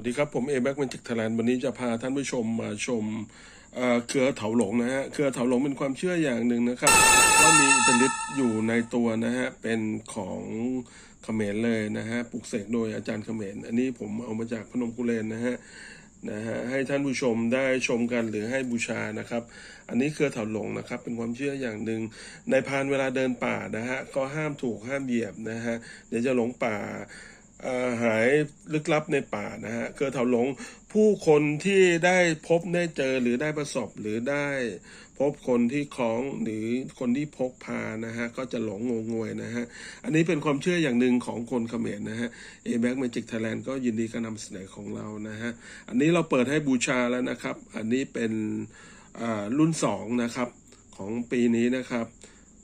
วัสดีครับ ผมเอแบ็กเมนจิกไทยแลนด์วันนี้จะพาท่านผู้ชมมาชมเครือเถาหลงนะฮะเครือเถาหลงเป็นความเชื่ออย่างหนึ่งนะครับว่ามีอิทธิฤทธิ์อยู่ในตัวนะฮะเป็นของเขมรเลยนะฮะปลุกเสกโดยอาจารย์เขมรอันนี้ผมเอามาจากพนมกุเลนนะฮะนะฮะให้ท่านผู้ชมได้ชมกันหรือให้บูชานะครับ อันนี้เครือเถาหลงนะครับ เป็นความเชื่ออย่างหนึ่งในพานเวลาเดินป่านะฮะก็ห้ามถูกห้ามเหยียบนะฮะเดี๋ยวจะหลงป่า หายลึกลับในป่านะฮะเกิดเถาหลงผู้คนที่ได้พบได้เจอหรือได้ประสบหรือได้พบคนที่คล้องหรือคนที่พกพานะฮะก็จะหลงงงงวยนะฮะอันนี้เป็นความเชื่ออย่างหนึ่งของคนเขมรนะฮะเอแบ็กเมจิกไทยแลนด์ก็ยินดีการนำเสนอของเรานะฮะอันนี้เราเปิดให้บูชาแล้วนะครับ อันนี้เป็นอ่ารุ่นสองนะครับของปีนี้นะครับ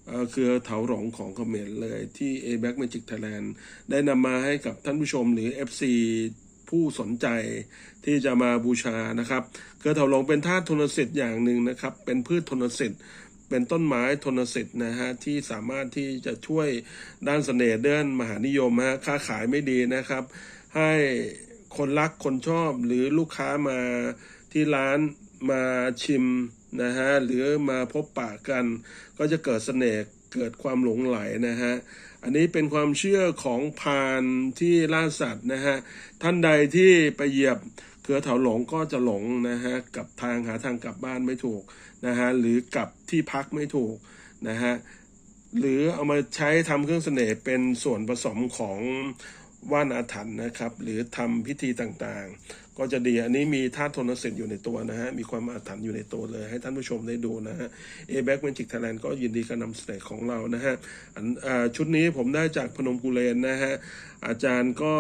เออครือเถาหลงของเขมรเลยที่ a b a c Magic Thailand ได้นำมาให้กับท่านผู้ชมหรือ FC ผู้สนใจที่จะมาบูชานะครับ เครือเถาหลงเป็นธาตุทนสิทธิ์อย่างหนึ่งนะครับ เป็นพืชทนสิทธิ์เป็นต้นไม้ทนสิทธิ์นะฮะที่สามารถที่จะช่วยด้านเสน่ห์ด้านมหานิยมฮะค้าขายไม่ดีนะครับ ให้คนรักคนชอบหรือลูกค้ามาที่ร้านมาชิม นะฮะหรือมาพบปะกัน ก็จะเกิดเสน่ห์เกิดความหลงไหลนะฮะอันนี้เป็นความเชื่อของพานที่ล่าสัตว์นะฮะท่านใดที่ไปเหยียบเครือเถาหลงก็จะหลงนะฮะกับทางหาทางกลับบ้านไม่ถูกนะฮะหรือกลับที่พักไม่ถูกนะฮะหรือเอามาใช้ทำเครื่องเสน่ห์เป็นส่วนผสมของ ว่านอาถรรพ์นะครับ หรือทำพิธีต่างๆ ก็จะดีอันนี้มีธาตุโทนสิทธิ์อยู่ในตัวนะฮะมีความอาถรรพ์อยู่ในตัวเลย ให้ท่านผู้ชมได้ดูนะฮะเอแบ็กเมจิกไทยแลนด์ก็ยินดีการนำเสนอของเรานะฮะอันอชุดนี้ผมได้จากพนมกุเลนนะฮะอาจารย์ก็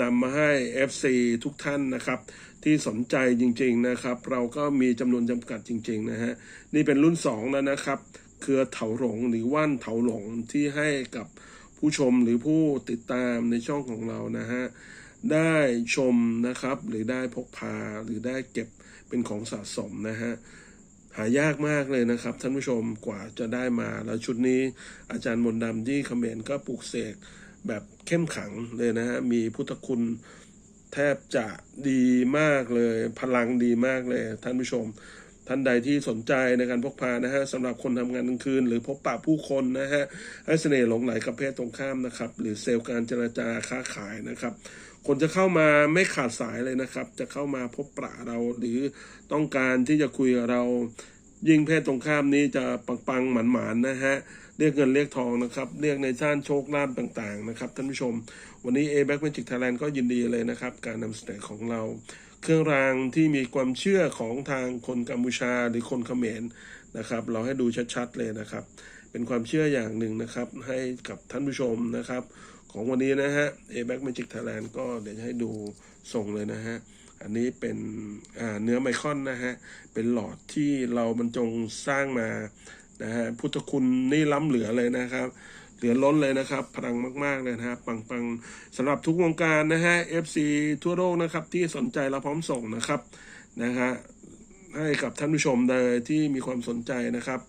นำมาให้ FC ทุกท่านนะครับที่สนใจจริง ๆนะครับ เราก็มีจำนวนจำกัดจริง ๆ นะฮะนี่เป็นรุ่น 2 แล้วนะครับ เครือเถาหลงหรือว่านเถาหลงที่ให้กับ ผู้ชมหรือผู้ติดตามในช่องของเรานะฮะได้ชมนะครับ หรือได้พกพาหรือได้เก็บเป็นของสะสมนะฮะหายากมากเลยนะครับ ท่านผู้ชมกว่าจะได้มา แล้วชุดนี้อาจารย์มนดำที่เขมรก็ปลูกเสกแบบเข้มขังเลยนะฮะมีพุทธคุณแทบจะดีมากเลย พลังดีมากเลยท่านผู้ชม ท่านใดที่สนใจในการพกพานะฮะสำหรับคนทำงานกลางคืน หรือพบปะผู้คนนะฮะให้เสน่ห์หลงไหลกับเพศตรงข้ามนะครับหรือเซลล์การเจรจาค้าขายนะครับคนจะเข้ามาไม่ขาดสายเลยนะครับ จะเข้ามาพบปะเราหรือต้องการที่จะคุยกับเรายิ่งเพศตรงข้ามนี้จะปังๆหมันหมานๆนะฮะเรียกเงินเรียกทองนะครับ เรียกในชาติโชคลาภต่างๆนะครับท่านผู้ชม วันนี้ a b a c Magic Thailand ก็ยินดีเลยนะครับ การนำเสนอของเรา เครื่องรางที่มีความเชื่อของทางคนกัมพูชาหรือคนเขมรนะครับ เราให้ดูชัดๆเลยนะครับ เป็นความเชื่ออย่างหนึ่งนะครับ ให้กับท่านผู้ชมนะครับ ของวันนี้นะฮะ a b a c Magic Thailand ก็เดี๋ยวจะให้ดูส่งเลยนะฮะ อันนี้เป็นเนื้อไมคอนนะฮะ เป็นหลอดที่เราบรรจงสร้างมานะฮะพุทธคุณนี่ล้ำเหลือเลยนะครับ เหลือล้นเลยนะครับพลังมาก ๆ เลยนะครับปังๆสำหรับทุกวงการนะฮะ FC ทั่วโลกนะครับที่สนใจเราพร้อมส่งนะครับนะฮะให้กับท่านผู้ชมเลยที่มีความสนใจนะครับ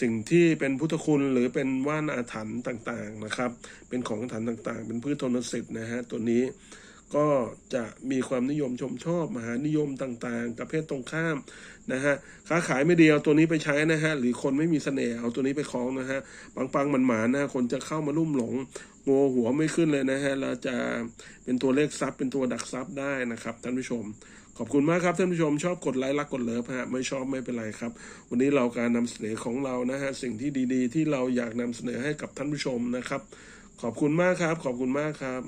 สิ่งที่เป็นพุทธคุณหรือเป็นว่านอาถรรพ์ต่างๆนะครับ เป็นของอาถรรพ์ต่างๆ เป็นพืชทนสิทธิ์นะฮะตัวนี้ ก็จะมีความนิยมชมชอบมหานิยมต่างๆ กับเพศตรงข้ามนะฮะค้าขายไม่ดีเอาตัวนี้ไปใช้นะฮะหรือคนไม่มีเสน่ห์เอาตัวนี้ไปคล้องนะฮะปังปังๆมันหมานะคนจะเข้ามาลุ่มหลงโงหัวไม่ขึ้นเลยนะฮะเราจะเป็นตัวเลขซับเป็นตัวดักซับได้นะครับท่านผู้ชม ขอบคุณมากครับท่านผู้ชมชอบกดไลค์รักกดเลิฟฮะไม่ชอบไม่เป็นไรครับ วันนี้เราการนำเสนอของเรานะฮะสิ่งที่ดีๆ ที่เราอยากนำเสนอให้กับท่านผู้ชมนะครับ ขอบคุณมากครับ ขอบคุณมากครับ